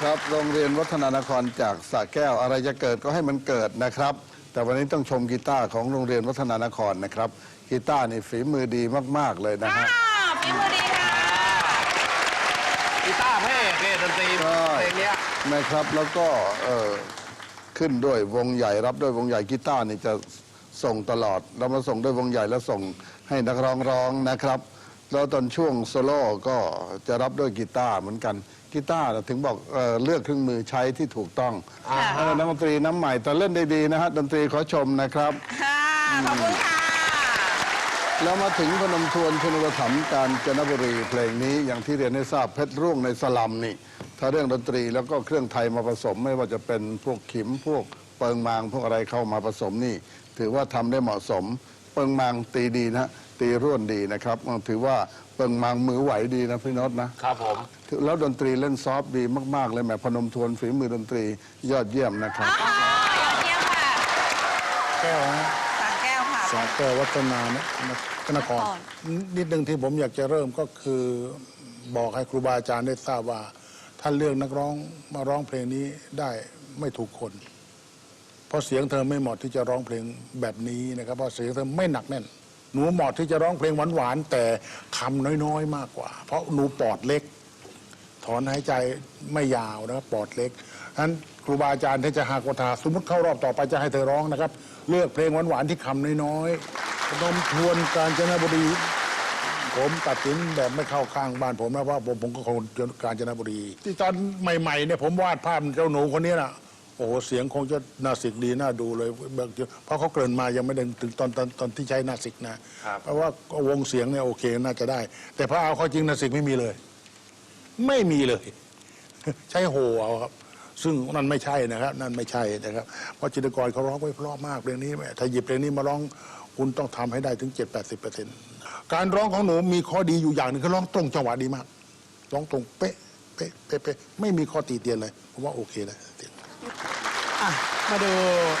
ครับโรงเรียนวัฒนานครจากสระแก้วอะไรจะเกิดก็ให้มันเกิดนะครับ แต่วันนี้ต้องชมกีตาร์ของโรงเรียนวัฒนานครนะครับกีตาร์นี่ฝีมือดีมากๆเลยนะฮะอ่าฝีมือดีค่ะกีตาร์เพ่เพ่ดนตรีใช่ เพลงเนี้ยนะครับแล้วก็เอ่อขึ้นด้วยวงใหญ่รับด้วยวงใหญ่กีตาร์นี่จะส่งตลอดเรามาส่งด้วยวงใหญ่แล้วส่งให้นักร้องร้องนะครับ แล้วตอนช่วงโซโล่ก็จะรับด้วยกีตาร์เหมือนกันกีตาร์น่ะถึงบอกเอ่อเลือกเครื่องมือใช้ที่ถูกต้องค่ะเออนักดนตรีน้ำใหม่แต่เล่นได้ดีนะฮะดนตรีขอชมนะครับ ค่ะ ขอบคุณค่ะ แล้วมาถึงพนมทวนชนบถัมภ์กาญจนบุรีเพลงนี้อย่างที่เรียนให้ทราบเพชรร่วงในสลัมนี่ ถ้าเรื่องดนตรีแล้วก็เครื่องไทยมาผสม ไม่ว่าจะเป็นพวกขิมพวกเปิงมางพวกอะไรเข้ามาผสมนี่ ถือว่าทำได้เหมาะสม เปิงมางตีดีนะ ตีร่วนดีนะครับถือว่าเปิงมางมือไหวดีนะพี่นศนะครับผมแล้วดนตรีเล่นซอฟต์ดีมาก ๆ เลยแหมพนมทวนฝีมือดนตรียอดเยี่ยมนะครับอ๋อยอดเยี่ยมค่ะแก้วนะสางแก้วค่ะ สาแก้ววัฒนานะนครนครนิดหนึ่งที่ผมอยากจะเริ่มก็คือบอกให้ครูบาอาจารย์ได้ทราบว่าท่านเลือกนักร้องมาร้องเพลงนี้ได้ไม่ถูกคน เพราะเสียงเธอไม่เหมาะที่จะร้องเพลงแบบนี้นะครับ เพราะเสียงเธอไม่หนักแน่น หนูเหมาะที่จะร้องเพลงหวานๆแต่คำน้อยๆมากกว่า เพราะหนูปอดเล็ก ถอนหายใจไม่ยาวนะครับปอดเล็กฉะนั้นครูบาอาจารย์ที่จะหากวทาสมมติเข้ารอบต่อไปจะให้เธอร้องนะครับ เลือกเพลงหวานๆที่คำน้อยๆพนมทวนกาญจนบุรีผมตัดสินแบบไม่เข้าข้างบ้านผมนะว่าผมผมก็คนกาญจนบุรี ที่ตอนใหม่ๆเนี่ยผมวาดภาพเจ้าหนูคนนี้นะ อ้โหเสียงคงจะน่าสิกดีน่าดูเลยเพราะเขาเกริ่นมายังไม่ได้ถึงตอนตอนตอนที่ใช้นาสิกนะเพราะว่าวงเสียงเนี่ยโอเคน่าจะได้ แต่พอเอาเข้าจริงนาสิกไม่มีเลย ไม่มีเลย ใช้โหเอาครับ ซึ่งนั่นไม่ใช่นะครับ นั่นไม่ใช่นะครับ เพราะจิตรกรเขาร้องไว้เพราะมากเพลงนี้ถ้าหยิบเพลงนี้มาร้องคุณต้องทำให้ได้ถึง 7-80เปอร์เซ็นต์การร้องของหนูมีข้อดีอยู่อย่างหนึ่งคือร้องตรงจังหวะดีมาก ร้องตรงเป๊ะเป๊ะเป๊ะเป๊ะไม่มีข้อตีเตียนเลยผมว่าโอเคแล้ว อะมาดู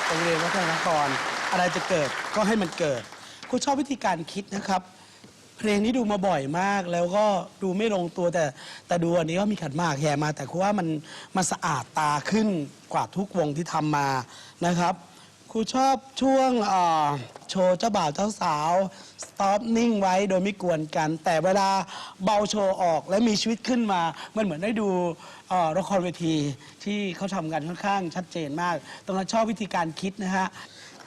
โรงเรียนวัฒนนครอะไรจะเกิดก็ให้มันเกิดคุณชอบวิธีการคิดนะครับ เพลงนี้ดูมาบ่อยมากแล้วก็ดูไม่ลงตัวแต่แต่ดูอันนี้ก็มีขันหมากแห่มา แต่คือว่ามันมันสะอาดตาขึ้นกว่าทุกวงที่ทำมานะครับครูชอบช่วงเอ่อโชว์เจ้าบ่าวเจ้าสาวสต็อปนิ่งไว้โดยไม่กวนกัน แต่เวลาเบาโชว์ออกและมีชีวิตขึ้นมา มันเหมือนได้ดู เอ่อละครเวทีที่เขาทำกันค่อนข้างชัดเจนมากตรงนั้นชอบวิธีการคิดนะฮะ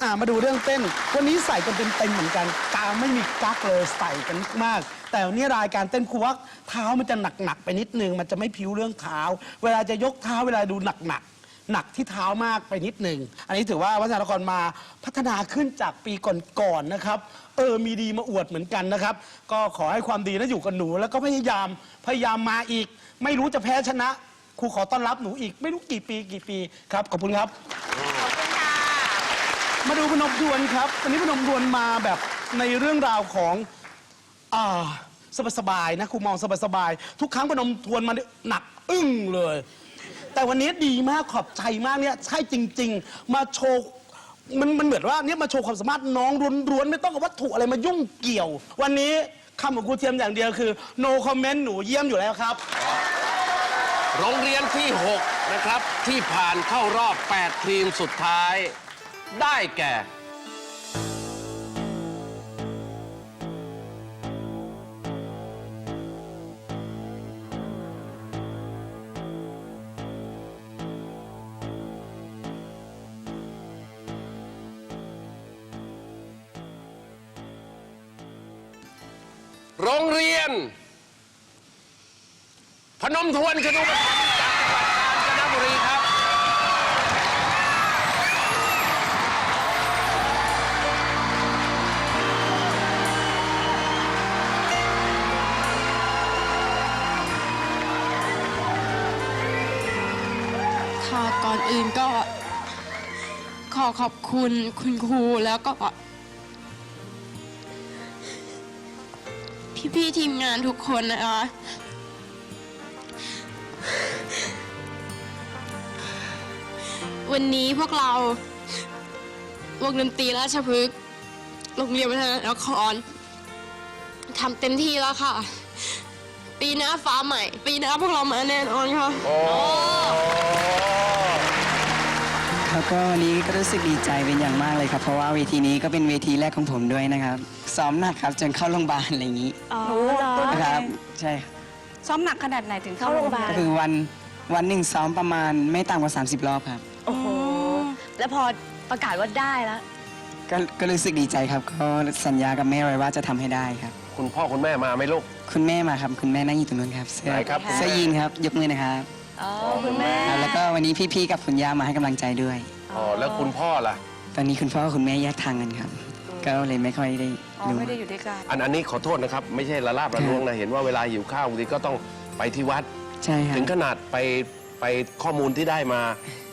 อ่ามาดูเรื่องเต้น วันนี้ใส่กันเต็มเหมือนกันกางไม่มีกั๊กเลยใส่กันมาก แต่วันนี้รายการเต้นครูว่าเท้ามันจะหนักๆไปนิดนึง มันจะไม่ผิวเรื่องเท้า เวลาจะยกเท้าเวลาดูหนักๆ หนักที่เท้ามากไปนิดหนึ่ง อันนี้ถือว่าวัฒนธรรมมาพัฒนาขึ้นจากปีก่อนๆนะครับ เออมีดีมาอวดเหมือนกันนะครับ ก็ขอให้ความดีนั้นอยู่กับหนู แล้วก็พยายามพยายามมาอีก ไม่รู้จะแพ้ชนะ ครูขอต้อนรับหนูอีกไม่รู้กี่ปีกี่ปีครับขอบคุณครับ ขอบคุณค่ะ มาดูพนมทวนครับวันนี้พนมทวนมาแบบในเรื่องราวของอ่าสบายๆนะครูมองสบายๆทุกครั้งพนมทวนมาเนี่ยหนักอึ้งเลย แต่วันนี้ดีมากขอบใจมากเนี่ยใช่จริง ๆ มาโชว์มันมันเหมือนว่าเนี่ยมาโชว์ความสามารถน้องล้วนๆไม่ต้องกับวัตถุอะไรมายุ่งเกี่ยว วันนี้คำของครูเทียมอย่างเดียวคือ no comment หนูเยี่ยมอยู่แล้วครับ โรงเรียนที่ 6 นะครับ ที่ผ่านเข้ารอบ 8 ทีมสุดท้าย ได้แก่ โรงเรียน พนมทวนคณุปถัมภ์จากจังหวัดกาญจนบุรีครับ ค่ะก่อนอื่นก็ ขอขอบคุณคุณครูแล้วก็ พี่ๆทีมงานทุกคนนะคะ วันนี้พวกเรา วงดนตรีราชพฤกษ์โรงเรียนวัฒนนครทำเต็มที่แล้วค่ะ ปีปีหน้าฟ้าใหม่ ปีหน้าพวกเรามาแน่นอนค่ะโอ้แล้วก็วันนี้ก็รู้สึกดีใจเป็นอย่างมากเลยครับ เพราะว่าเวทีนี้ก็เป็นเวทีแรกของผมด้วยนะครับซ้อมหนักครับจนเข้าโรงพยาบาลอะไรอย่างนี้อ๋อนะครับ ใช่ครับซ้อมหนักขนาดไหนถึงเข้าโรงพยาบาลก็คือวันวันหนึ่งซ้อมประมาณไม่ต่ำกว่า 30 รอบครับ โอ้โห แล้วพอประกาศว่าได้แล้ว ก็ก็รู้สึกดีใจครับ ก็สัญญากับแม่ไว้ว่าจะทำให้ได้ครับ คุณพ่อคุณแม่มาไหมลูก คุณแม่มาครับ คุณแม่นั่งอยู่ตรงนู้นครับ เสื้อไหนครับ เสื้อยีนครับ ยกมือนะครับอ๋อคุณแม่ครับแล้วก็วันนี้พี่ๆกับคุณย่ามาให้กำลังใจด้วย อ๋อแล้วคุณพ่อล่ะ ตอนนี้คุณพ่อคุณแม่แยกทางกันครับ ก็เลยไม่ค่อยได้อ๋อดูไม่ได้อยู่ด้วยกัน อันอันนี้ขอโทษนะครับ ไม่ใช่ละลาบละลวงนะ เห็นว่าเวลาหิวข้าวบางทีก็ต้องไปที่วัด ใช่ครับ ถึงขนาดไปไปข้อมูลที่ได้มา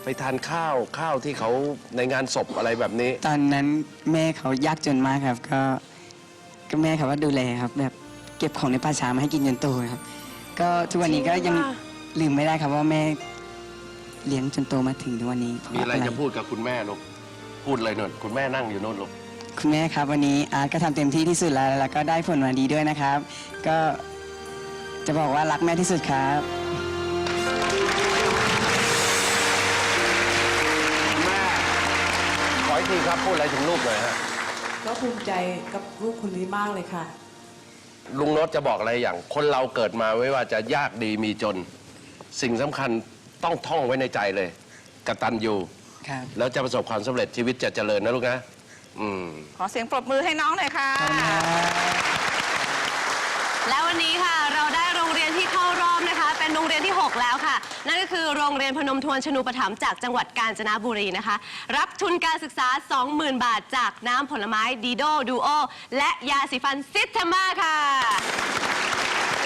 ไปทานข้าวข้าวที่เขาในงานศพอะไรแบบนี้ ตอนนั้นแม่เขายากจนมากครับ ก็ก็แม่เขาว่าดูแลครับ แบบเก็บของในป่าช้ามาให้กินจนโตครับ ก็ทุกวันนี้ก็ยังลืมไม่ได้ครับว่าแม่เลี้ยงจนโตมาถึงทุกวันนี้เพามีอะไรจะพูดกับคุณแม่ลูกพูดเลยนนคุณแม่นั่งอยู่โน่นลูกคุณแม่ครับ วันนี้อาร์ตก็ทำเต็มที่ที่สุดแล้วแล้วก็ได้ผลมาดีด้วยนะครับ ก็จะบอกว่ารักแม่ที่สุดครับ ออีกทีครับพูดอะไรถึงลูกหน่อยฮะก็ภูมิใจกับลูกคนนี้มากเลยค่ะ ลุงโนตจะบอกอะไรอย่าง คนเราเกิดมาไม่ว่าจะยากดีมีจน สิ่งสำคัญต้องท่องไว้ในใจเลยกตัญญูครับ แล้วจะประสบความสำเร็จชีวิตจะเจริญนะลูกนะ อืม ขอเสียงปรบมือให้น้องหน่อยค่ะ และวันนี้ค่ะ เราได้โรงเรียนที่เข้ารอบนะคะเป็นโรงเรียนที่ 6 แล้วค่ะ นั่นก็คือโรงเรียนพนมทวนชนูปถัมภ์จากจังหวัดกาญจนบุรีนะคะ รับทุนการศึกษา 20,000 บาทจากน้ำผลไม้ดีโดดูโอและยาสีฟันซิสเทมาค่ะ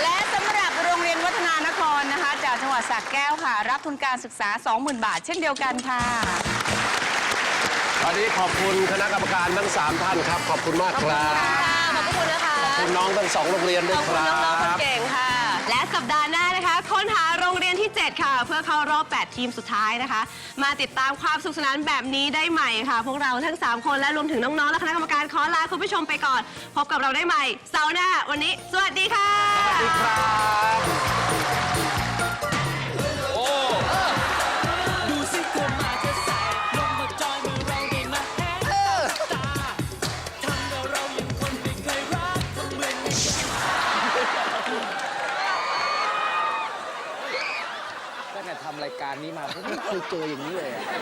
และสำหรับโรงเรียนวัฒนานครนะคะ จากจังหวัดสระแก้วค่ะ รับทุนการศึกษา 20,000 บาท เช่นเดียวกันค่ะ ตอนนี้ขอบคุณคณะกรรมการทั้ง3ท่านครับ ขอบคุณมากครับ ขอบคุณนะคะขอบคุณน้องทั้งสองโรงเรียนด้ขวอยบคคุณรัน้องๆคนบ เก่งค่ะ และสัปดาห์หน้านะคะ ค้นหาโรงเรียนที่ 7 ค่ะ เพื่อเข้ารอบ 8 ทีมสุดท้ายนะคะ มาติดตามความสุขสนานแบบนี้ได้ใหม่ค่ะ พวกเราทั้ง 3 คนและรวมถึงน้อง ๆ และคณะกรรมการขอลาคุณผู้ชมไปก่อน พบกับเราได้ใหม่เสาร์หน้า วันนี้ สวัสดีค่ะ สวัสดีครับ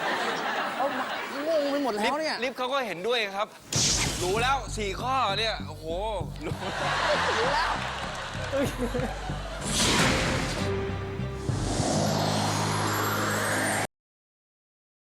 เลยอะเอามางงไปหมดแล้วเนี่ย ลิฟต์เขาก็เห็นด้วยครับ รู้แล้วสี่ข้อเนี่ย โอ้โหรู้